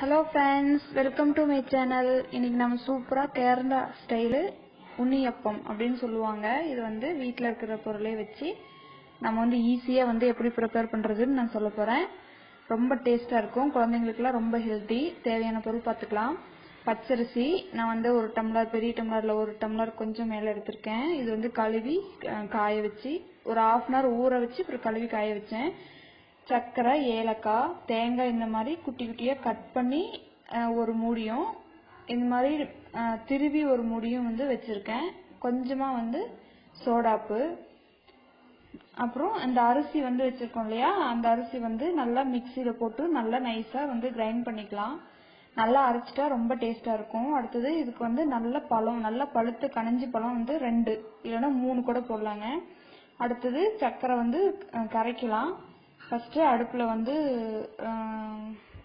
Hello friends welcome to my channel இன்னைக்கு நம்ம சூப்பராக கேரளா ஸ்டைலு உண்ணியப்பம் அப்படின்னு சொல்லுவாங்க. இது வந்து வீட்டில் இருக்கிற பொருளே வச்சு நம்ம வந்து ஈஸியாக வந்து எப்படி ப்ரிப்பேர் பண்ணுறதுன்னு நான் சொல்ல போகிறேன் ரொம்ப டேஸ்ட்டாக இருக்கும். குழந்தைங்களுக்குலாம் ரொம்ப ஹெல்த்தி தேவையான பொருள் பார்த்துக்கலாம். பச்சரிசி. நான் வந்து ஒரு டம்ளர் பெரிய டம்ளரில் ஒரு டம்ளர் கொஞ்சம் மேலே எடுத்திருக்கேன். இது வந்து கழுவி காய வச்சு ஒரு ஆஃப் அன் ஹவர் ஊற வச்சு அப்புறம் கழுவி காய வச்சேன். சர்க்கரை ஏலக்காய் தேங்காய் இந்த மாதிரி குட்டி குட்டியாக கட் பண்ணி ஒரு மூடியும். இந்த மாதிரி திருவி ஒரு மூடியும் வந்து வச்சுருக்கேன். கொஞ்சமாக வந்து சோடாப்பு. அப்புறம் அந்த அரிசி வந்து வச்சுருக்கோம் இல்லையா? அந்த அரிசி வந்து நல்லா மிக்சியில் போட்டு நல்லா நைஸாக வந்து கிரைண்ட் பண்ணிக்கலாம். நல்லா அரைச்சிட்டா ரொம்ப டேஸ்ட்டாக இருக்கும். அடுத்தது இதுக்கு வந்து நல்ல பழம் நல்ல பழுத்து கனிஞ்சி பழம் வந்து ரெண்டு இல்லைன்னா மூணு கூட போடலாங்க. அடுத்தது சர்க்கரை வந்து கரைக்கலாம். ஃபஸ்ட்டு அடுப்பில் வந்து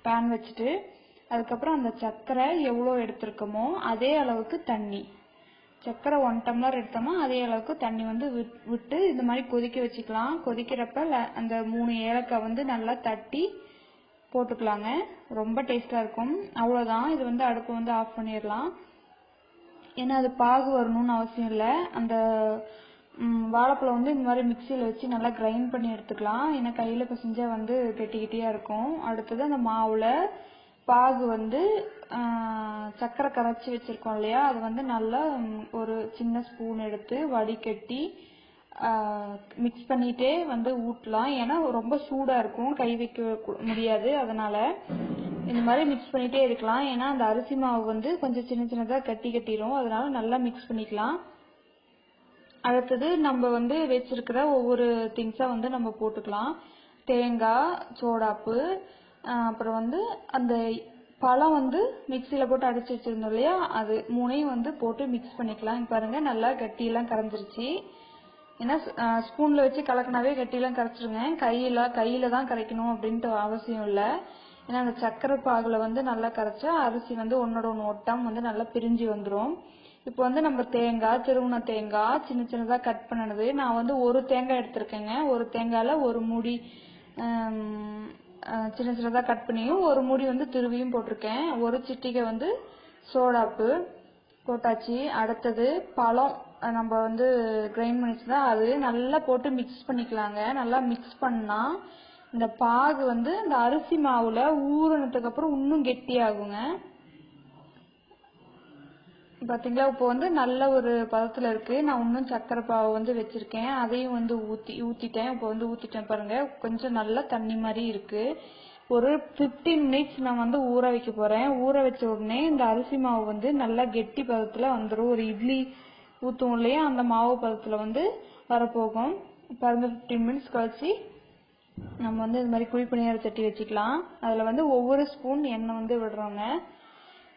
பேன் வச்சுட்டு அதுக்கப்புறம் அந்த சர்க்கரை எவ்வளோ எடுத்திருக்கோமோ அதே அளவுக்கு தண்ணி. சர்க்கரை ஒன் டம்ளர் எடுத்தோம்னா அதே அளவுக்கு தண்ணி வந்து விட்- விட்டு இந்த மாதிரி கொதிக்க வச்சுக்கலாம். கொதிக்கிறப்ப ல- அந்த மூணு ஏலக்காய் வந்து நல்லா தட்டி போட்டுக்கலாங்க. ரொம்ப டேஸ்ட்டாக இருக்கும். அவ்வளோதான் இது வந்து அடுப்பு வந்து ஆஃப் பண்ணிடலாம். ஏன்னா அது பாகு வரணும்னு அவசியம் இல்லை. அந்த வாழைப்பழம் வந்து இந்த மாதிரி மிக்சியில் வச்சு நல்லா கிரைண்ட் பண்ணி எடுத்துக்கலாம். ஏன்னா கையில் பிசைஞ்சா வந்து கெட்டி இருக்கும். அடுத்தது அந்த மாவில் பாகு வந்து சர்க்கரை கரைச்சி வச்சுருக்கோம் இல்லையா? அது வந்து நல்லா ஒரு சின்ன ஸ்பூன் எடுத்து வடிகட்டி மிக்ஸ் பண்ணிட்டே வந்து ஊட்டலாம். ஏன்னா ரொம்ப சூடாக இருக்கும். கை வைக்க முடியாது. அதனால இந்த மாதிரி மிக்ஸ் பண்ணிட்டே இருக்கலாம். ஏன்னா அந்த அரிசி மாவு வந்து கொஞ்சம் சின்ன சின்னதாக கட்டி கட்டிடும் அதனால நல்லா மிக்ஸ் பண்ணிக்கலாம். அடுத்தது நம்ம வந்து வச்சிருக்கிற ஒவ்வொரு திங்ஸாக வந்து நம்ம போட்டுக்கலாம். தேங்காய் சோடாப்பு அப்புறம் வந்து அந்த பழம் வந்து மிக்சியில் போட்டு அடிச்சு வச்சிருந்தோம் இல்லையா? அது மூணையும் வந்து போட்டு மிக்ஸ் பண்ணிக்கலாம். பாருங்கள் பாருங்க நல்லா கட்டியெல்லாம் கரைஞ்சிருச்சு. ஏன்னா ஸ்பூனில் வச்சு கலக்கினாவே கட்டியெல்லாம் கரைச்சிருங்க. கையில் கையில் தான் கரைக்கணும் அப்படின்ட்டு அவசியம் இல்லை. ஏன்னா அந்த சர்க்கரை பாகில் வந்து நல்லா கரைச்சா அரிசி வந்து ஒன்னோட ஒன்று ஒட்டாம வந்து நல்லா பிரிஞ்சு வந்துடும் இப்போ வந்து நம்ம தேங்காய் திருவுண தேங்காய் சின்ன சின்னதாக கட் பண்ணினது. நான் வந்து ஒரு தேங்காய் எடுத்திருக்கேங்க. ஒரு தேங்காயில் ஒரு மூடி சின்ன சின்னதாக கட் பண்ணியும் ஒரு மூடி வந்து திருவியும் போட்டிருக்கேன். ஒரு சிட்டிகை வந்து சோடாப்பு போட்டாச்சு. அடுத்தது பழம் நம்ம வந்து கிரைண்ட் பண்ணிச்சுன்னா அது நல்லா போட்டு மிக்ஸ் பண்ணிக்கலாங்க. நல்லா மிக்ஸ் பண்ணால் இந்த பாகு வந்து இந்த அரிசி மாவில் ஊறினதுக்கப்புறம் இன்னும் கெட்டியாகுங்க. பாத்தீங்களா இப்போ வந்து நல்ல ஒரு பதத்துல இருக்கு. நான் இன்னும் சக்கரை பாவு வந்து வச்சிருக்கேன். அதையும் வந்து ஊத்தி ஊத்திட்டேன். இப்போ வந்து ஊத்திட்டேன் பாருங்க. கொஞ்சம் நல்லா தண்ணி மாதிரி இருக்கு. ஒரு 15 மினிட்ஸ் நான் வந்து ஊற வைக்க போறேன். ஊற வச்ச உடனே இந்த அரிசி மாவு வந்து நல்லா கெட்டி பதத்துல வந்துடும் ஒரு இட்லி ஊத்தும் இல்லையா அந்த மாவு பதத்துல வந்து வரப்போகும். பாருங்க 15 மினிட்ஸ் கழிச்சு நம்ம வந்து இது மாதிரி குழி பணியார சட்டி வச்சுக்கலாம். அதுல வந்து ஒவ்வொரு ஸ்பூன் எண்ணெய் வந்து விடுறோங்க.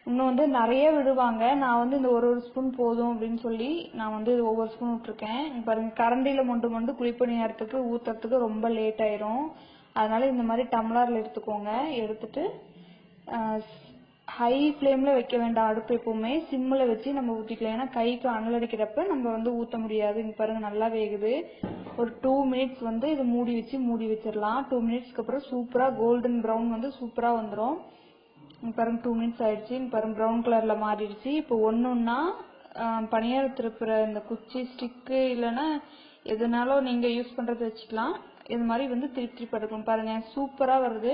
இன்னும் வந்து நிறைய விடுவாங்க. நான் வந்து இந்த ஒரு ஒரு ஸ்பூன் போதும் அப்படின்னு சொல்லி நான் வந்து ஒவ்வொரு ஸ்பூன் விட்டுருக்கேன். பாருங்க கரண்டியில் மொண்டு மொண்டு குழிப்பணியாரத்துக்கு ஊற்றுறதுக்கு ரொம்ப லேட் ஆயிரும். அதனால இந்த மாதிரி டம்ளரில் எடுத்துக்கோங்க. எடுத்துட்டு ஹை ஃப்ளேமில் வைக்க வேண்டாம் அடுப்பு எப்பவுமே. சிம்மில் வச்சு நம்ம ஊற்றிக்கலாம் ஏன்னா கைக்கு அனல் அடிக்கிறப்ப நம்ம வந்து ஊற்ற முடியாது. இங்கே பாருங்க நல்லா வேகுது. ஒரு டூ மினிட்ஸ் வந்து இது மூடி வச்சு மூடி வச்சிடலாம். டூ மினிட்ஸ்க்கு அப்புறம் சூப்பராக கோல்டன் ப்ரௌன் வந்து சூப்பராக வந்துடும் பாருங்க டூ மினிட்ஸ் ஆயிடுச்சு. பாருங்க ப்ரௌன் கலர்ல மாறிடுச்சு. இப்போ ஒன்று ஒன்றா பனியார திருப்புற இந்த குச்சி ஸ்டிக்கு இல்லைன்னா எதுனாலும் நீங்க யூஸ் பண்றது வச்சுக்கலாம். இது மாதிரி வந்து திருப்பி திருப்பி எடுக்கணும். பாருங்க சூப்பரா வருது.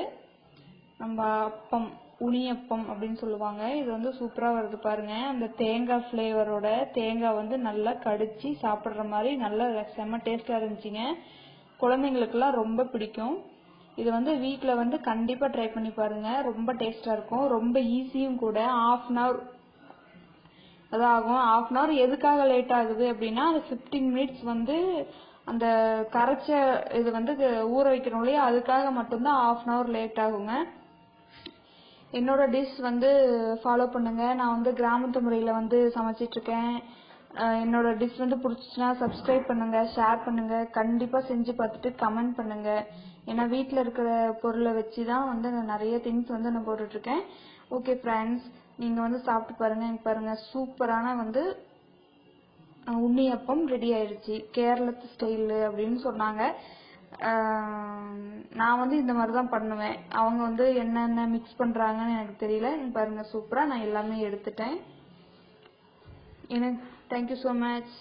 நம்ம அப்பம் உணியப்பம் அப்படின்னு சொல்லுவாங்க. இது வந்து சூப்பரா வருது பாருங்க. அந்த தேங்காய் ஃப்ளேவரோட தேங்காய் வந்து நல்லா கடிச்சு சாப்பிடுற மாதிரி நல்லா செம்ம டேஸ்டா இருந்துச்சுங்க. குழந்தைங்களுக்குலாம் ரொம்ப பிடிக்கும். இது வந்து வீட்டில் வந்து கண்டிப்பாக ட்ரை பண்ணி பாருங்கள் ரொம்ப டேஸ்ட்டாக இருக்கும். ரொம்ப ஈஸியும் கூட. ஆஃப் அன் ஹவர் அதாகும் ஆஃப் அன் ஹவர் எதுக்காக லேட் ஆகுது அப்படின்னா அது ஃபிஃப்டீன் மினிட்ஸ் வந்து அந்த கரைச்ச இது வந்து ஊற வைக்கணும் இல்லையா? அதுக்காக மட்டும்தான் ஆஃப் அன் ஹவர் லேட் ஆகுங்க. என்னோட டிஷ் வந்து ஃபாலோ பண்ணுங்கள் நான் வந்து கிராமத்து முறையில் வந்து சமைச்சிட்ருக்கேன் என்னோட டிஷ் வந்து பிடிச்சிச்சுன்னா சப்ஸ்கிரைப் பண்ணுங்க ஷேர் பண்ணுங்க கண்டிப்பா செஞ்சு பார்த்துட்டு கமெண்ட் பண்ணுங்க. ஏன்னா வீட்டில் இருக்கிற பொருளை வச்சு தான் வந்து நான் நிறைய திங்ஸ் வந்து நான் போட்டுட்டு இருக்கேன் ஓகே ஃப்ரெண்ட்ஸ் நீங்க வந்து சாப்பிட்டு பாருங்க எனக்கு பாருங்க சூப்பரான வந்து உண்ணியப்பம் ரெடி ஆயிடுச்சு. கேரளத்து ஸ்டைலு அப்படின்னு சொன்னாங்க. நான் வந்து இந்த மாதிரி தான் பண்ணுவேன். அவங்க வந்து என்னென்ன மிக்ஸ் பண்ணுறாங்கன்னு எனக்கு தெரியல. பாருங்க சூப்பராக நான் எல்லாமே எடுத்துட்டேன். எனக்கு தேங்க்யூ ஸோ மச்